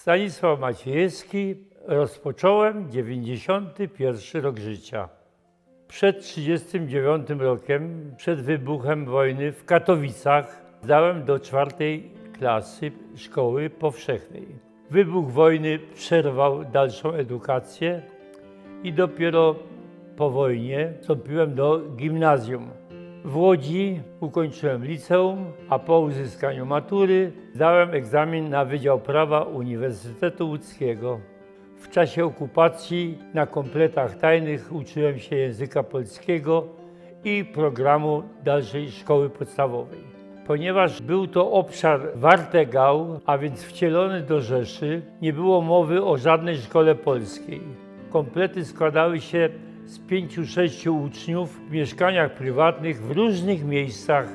Stanisław Maciejewski rozpocząłem 91 rok życia. Przed 39 rokiem, przed wybuchem wojny w Katowicach, zdałem do czwartej klasy szkoły powszechnej. Wybuch wojny przerwał dalszą edukację i dopiero po wojnie wstąpiłem do gimnazjum. W Łodzi ukończyłem liceum, a po uzyskaniu matury zdałem egzamin na Wydział Prawa Uniwersytetu Łódzkiego. W czasie okupacji na kompletach tajnych uczyłem się języka polskiego i programu dalszej szkoły podstawowej. Ponieważ był to obszar Wartegał, a więc wcielony do Rzeszy, nie było mowy o żadnej szkole polskiej. Komplety składały się z pięciu, sześciu uczniów w mieszkaniach prywatnych w różnych miejscach,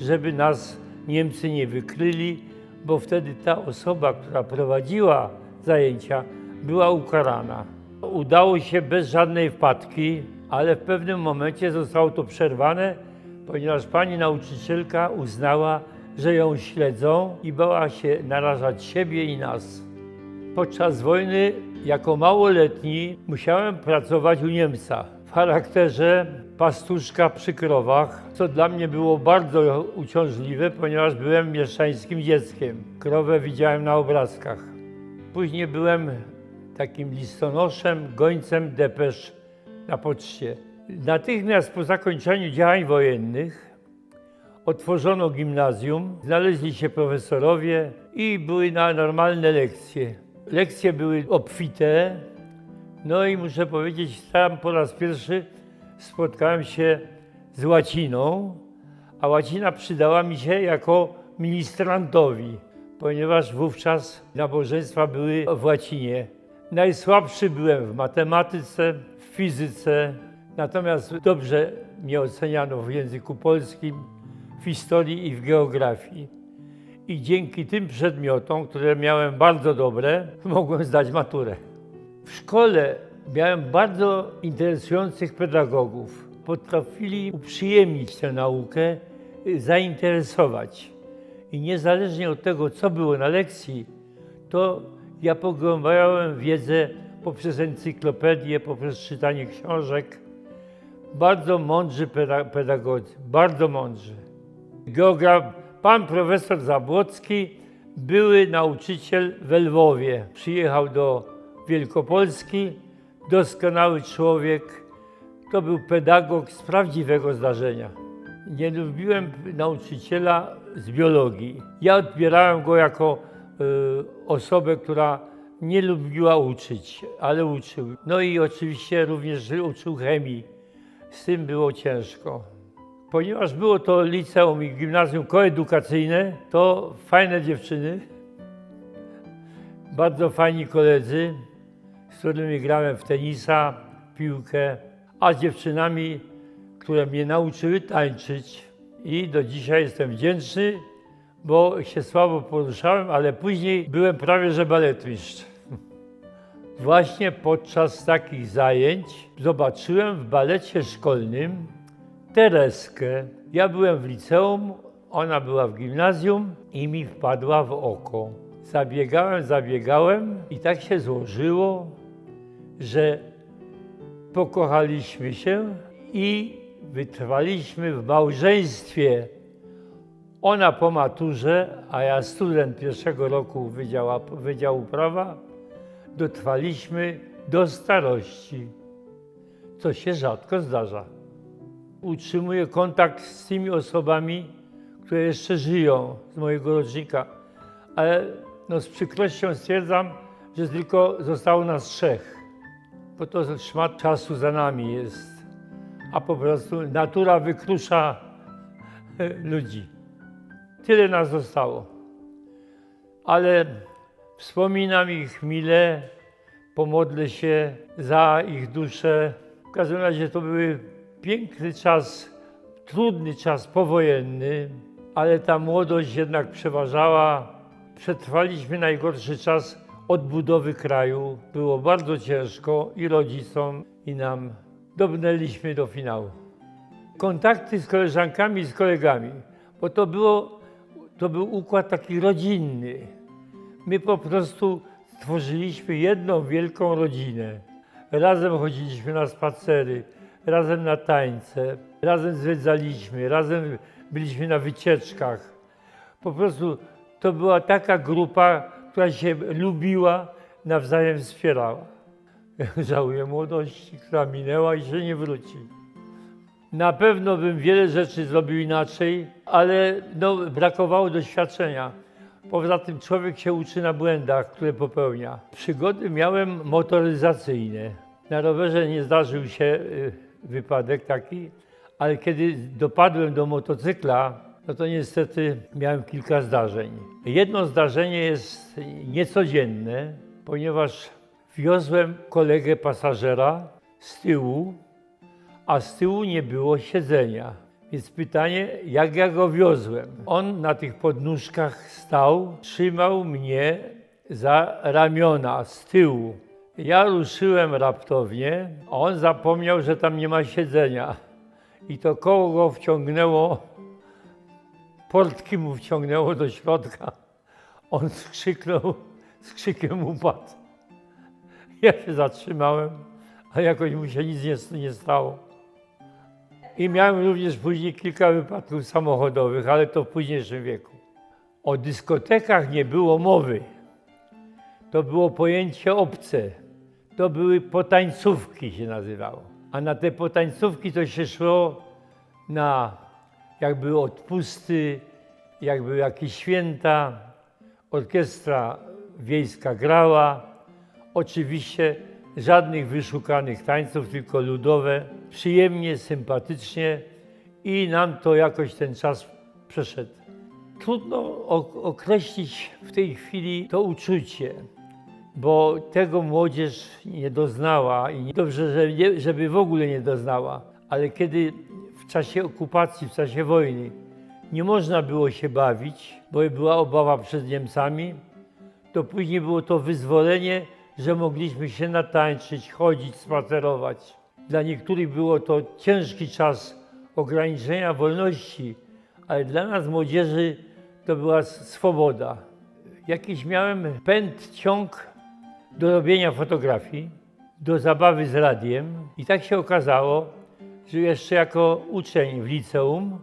żeby nas Niemcy nie wykryli, bo wtedy ta osoba, która prowadziła zajęcia, była ukarana. Udało się bez żadnej wpadki, ale w pewnym momencie zostało to przerwane, ponieważ pani nauczycielka uznała, że ją śledzą i bała się narażać siebie i nas. Podczas wojny jako małoletni musiałem pracować u Niemca w charakterze pastuszka przy krowach, co dla mnie było bardzo uciążliwe, ponieważ byłem mieszczańskim dzieckiem. Krowę widziałem na obrazkach. Później byłem takim listonoszem, gońcem depesz na poczcie. Natychmiast po zakończeniu działań wojennych otworzono gimnazjum, znaleźli się profesorowie i były na normalne lekcje. Lekcje były obfite, no i muszę powiedzieć, tam po raz pierwszy spotkałem się z łaciną, a łacina przydała mi się jako ministrantowi, ponieważ wówczas nabożeństwa były w łacinie. Najsłabszy byłem w matematyce, w fizyce, natomiast dobrze mnie oceniano w języku polskim, w historii i w geografii. I dzięki tym przedmiotom, które miałem bardzo dobre, mogłem zdać maturę. W szkole miałem bardzo interesujących pedagogów. Potrafili uprzyjemnić tę naukę, y, zainteresować. I niezależnie od tego, co było na lekcji, to ja pogłębiałem wiedzę poprzez encyklopedię, poprzez czytanie książek. Bardzo mądrzy peda- pedagodzy, bardzo mądrzy. Geograf, pan profesor Zabłocki, były nauczyciel w Lwowie. Przyjechał do Wielkopolski, doskonały człowiek. To był pedagog z prawdziwego zdarzenia. Nie lubiłem nauczyciela z biologii. Ja odbierałem go jako y, osobę, która nie lubiła uczyć, ale uczył. No i oczywiście również uczył chemii. Z tym było ciężko. Ponieważ było to liceum i gimnazjum koedukacyjne, to fajne dziewczyny, bardzo fajni koledzy, z którymi grałem w tenisa, piłkę, a z dziewczynami, które mnie nauczyły tańczyć. I do dzisiaj jestem wdzięczny, bo się słabo poruszałem, ale później byłem prawie że baletmistrz. Właśnie podczas takich zajęć zobaczyłem w balecie szkolnym Tereskę. Ja byłem w liceum, ona była w gimnazjum i mi wpadła w oko. Zabiegałem, zabiegałem i tak się złożyło, że pokochaliśmy się i wytrwaliśmy w małżeństwie. Ona po maturze, a ja student pierwszego roku Wydziała, Wydziału Prawa, dotrwaliśmy do starości, co się rzadko zdarza. Utrzymuję kontakt z tymi osobami, które jeszcze żyją, z mojego rocznika, ale no, z przykrością stwierdzam, że tylko zostało nas trzech, bo to szmat czasu za nami jest, a po prostu natura wykrusza ludzi. Tyle nas zostało. Ale wspominam ich mile, pomodlę się za ich duszę. W każdym razie to był piękny czas, trudny czas powojenny, ale ta młodość jednak przeważała. Przetrwaliśmy najgorszy czas odbudowy kraju. Było bardzo ciężko i rodzicom, i nam. Dobrnęliśmy do finału. Kontakty z koleżankami i z kolegami, bo to, było, to był układ taki rodzinny. My po prostu Tworzyliśmy jedną wielką rodzinę. Razem chodziliśmy na spacery, razem na tańce, razem zwiedzaliśmy, razem byliśmy na wycieczkach. Po prostu to była taka grupa, która się lubiła, nawzajem wspierała. Żałuję młodości, która minęła i się nie wróci. Na pewno bym wiele rzeczy zrobił inaczej, ale no, brakowało doświadczenia. Poza tym człowiek się uczy na błędach, które popełnia. Przygody miałem motoryzacyjne. Na rowerze nie zdarzył się y, wypadek taki, ale kiedy dopadłem do motocykla, no to niestety miałem kilka zdarzeń. Jedno zdarzenie jest niecodzienne, ponieważ wiozłem kolegę pasażera z tyłu, a z tyłu nie było siedzenia. Więc pytanie, jak ja go wiozłem? On na tych podnóżkach stał, trzymał mnie za ramiona z tyłu. Ja ruszyłem raptownie, a on zapomniał, że tam nie ma siedzenia. I to koło go wciągnęło, portki mu wciągnęło do środka. On skrzyknął, z krzykiem upadł. Ja się zatrzymałem, a jakoś mu się nic nie, nie stało. I miałem również później kilka wypadków samochodowych, ale to w późniejszym wieku. O dyskotekach nie było mowy. To było pojęcie obce. To były potańcówki się nazywało. A na te potańcówki to się szło na jakby odpusty, jakby jakieś święta. Orkiestra wiejska grała. Oczywiście żadnych wyszukanych tańców, tylko ludowe. Przyjemnie, sympatycznie i nam to jakoś ten czas przeszedł. Trudno określić w tej chwili to uczucie, bo tego młodzież nie doznała i dobrze, żeby w ogóle nie doznała. Ale kiedy w czasie okupacji, w czasie wojny nie można było się bawić, bo była obawa przed Niemcami, to później było to wyzwolenie, że mogliśmy się natańczyć, chodzić, spacerować. Dla niektórych było to ciężki czas ograniczenia wolności, ale dla nas młodzieży to była swoboda. Jakiś miałem pęd, ciąg do robienia fotografii, do zabawy z radiem i tak się okazało, że jeszcze jako uczeń w liceum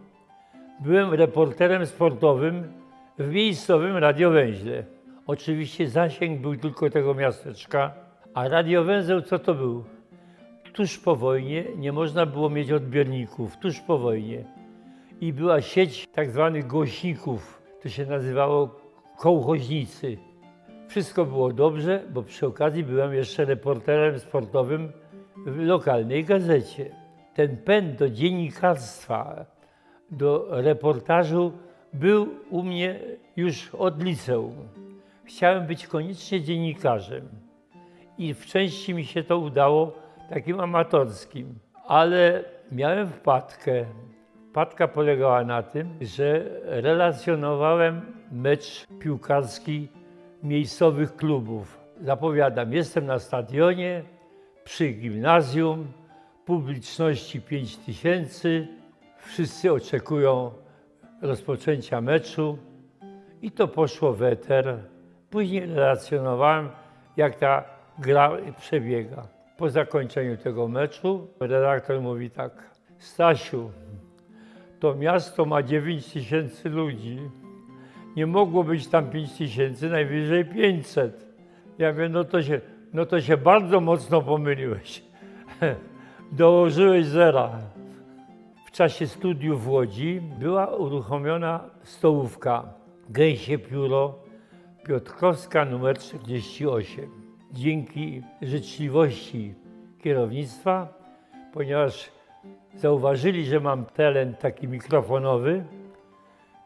byłem reporterem sportowym w miejscowym radiowęźle. Oczywiście zasięg był tylko tego miasteczka, a radiowęzeł co to był? Tuż po wojnie nie można było mieć odbiorników, tuż po wojnie. I była sieć tak zwanych głośników, to się nazywało kołchoźnicy. Wszystko było dobrze, bo przy okazji byłem jeszcze reporterem sportowym w lokalnej gazecie. Ten pęd do dziennikarstwa, do reportażu był u mnie już od liceum. Chciałem być koniecznie dziennikarzem i w części mi się to udało takim amatorskim, ale miałem wpadkę. Wpadka polegała na tym, że relacjonowałem mecz piłkarski miejscowych klubów. Zapowiadam, jestem na stadionie przy gimnazjum, publiczności 5 tysięcy, wszyscy oczekują rozpoczęcia meczu i to poszło w eter. Później relacjonowałem, jak ta gra przebiega. Po zakończeniu tego meczu redaktor mówi tak, Stasiu, to miasto ma 9 tysięcy ludzi. Nie mogło być tam 5 tysięcy, najwyżej 500. Ja mówię, no to się, no to się bardzo mocno pomyliłeś. Dołożyłeś zera. W czasie studiów w Łodzi była uruchomiona stołówka Gęsie Pióro Piotrkowska numer 48. Dzięki życzliwości kierownictwa, ponieważ zauważyli, że mam talent taki mikrofonowy,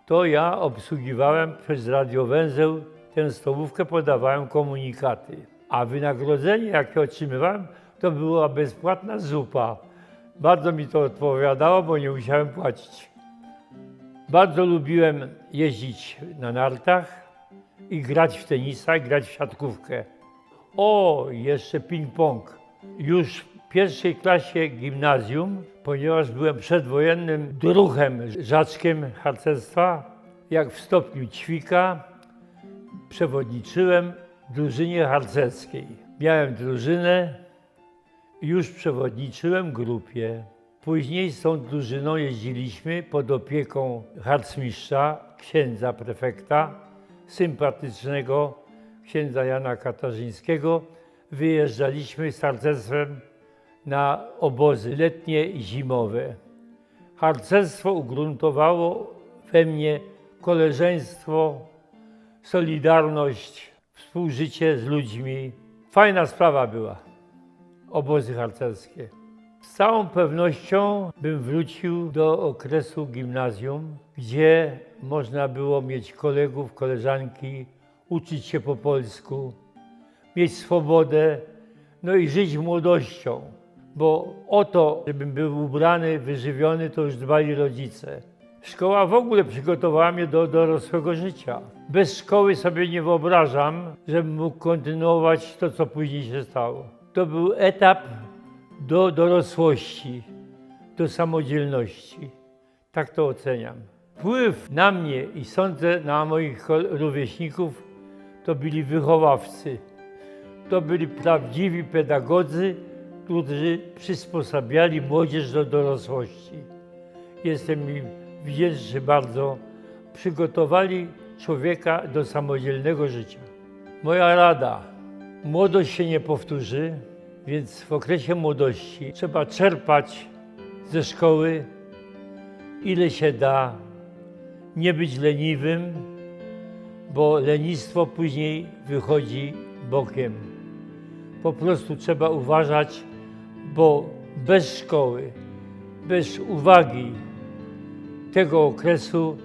to ja obsługiwałem przez radiowęzeł tę stołówkę, podawałem komunikaty. A wynagrodzenie, jakie otrzymywałem, to była bezpłatna zupa. Bardzo mi to odpowiadało, bo nie musiałem płacić. Bardzo lubiłem jeździć na nartach i grać w tenisa, i grać w siatkówkę. O, jeszcze ping-pong. Już pierwszej klasie gimnazjum, ponieważ byłem przedwojennym druhem, żaczkiem harcerstwa, jak w stopniu ćwika, przewodniczyłem drużynie harcerskiej. Miałem drużynę już przewodniczyłem grupie. Później z tą drużyną jeździliśmy pod opieką harcmistrza, księdza prefekta, sympatycznego księdza Jana Katarzyńskiego. Wyjeżdżaliśmy z harcerstwem na obozy letnie i zimowe. Harcerstwo ugruntowało we mnie koleżeństwo, solidarność, współżycie z ludźmi. Fajna sprawa była, obozy harcerskie. Z całą pewnością bym wrócił do okresu gimnazjum, gdzie można było mieć kolegów, koleżanki, uczyć się po polsku, mieć swobodę, no i żyć młodością. Bo o to, żebym był ubrany, wyżywiony, to już dbali rodzice. Szkoła w ogóle przygotowała mnie do dorosłego życia. Bez szkoły sobie nie wyobrażam, żebym mógł kontynuować to, co później się stało. To był etap do dorosłości, do samodzielności. Tak to oceniam. Wpływ na mnie i sądzę na moich rówieśników to byli wychowawcy. To byli prawdziwi pedagodzy, którzy przysposabiali młodzież do dorosłości. Jestem im wdzięczny bardzo. Przygotowali człowieka do samodzielnego życia. Moja rada: młodość się nie powtórzy, więc w okresie młodości trzeba czerpać ze szkoły ile się da, nie być leniwym, bo lenistwo później wychodzi bokiem. Po prostu trzeba uważać, bo bez szkoły, bez uwagi tego okresu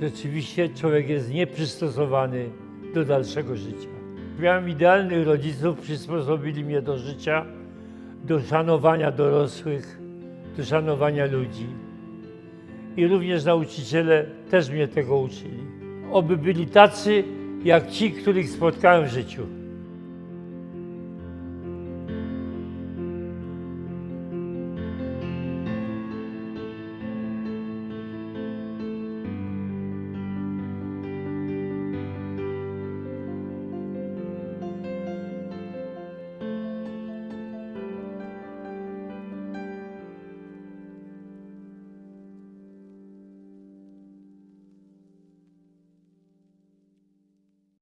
rzeczywiście człowiek jest nieprzystosowany do dalszego życia. Miałem idealnych rodziców, przysposobili mnie do życia, do szanowania dorosłych, do szanowania ludzi. I również nauczyciele też mnie tego uczyli. Oby byli tacy jak ci, których spotkałem w życiu.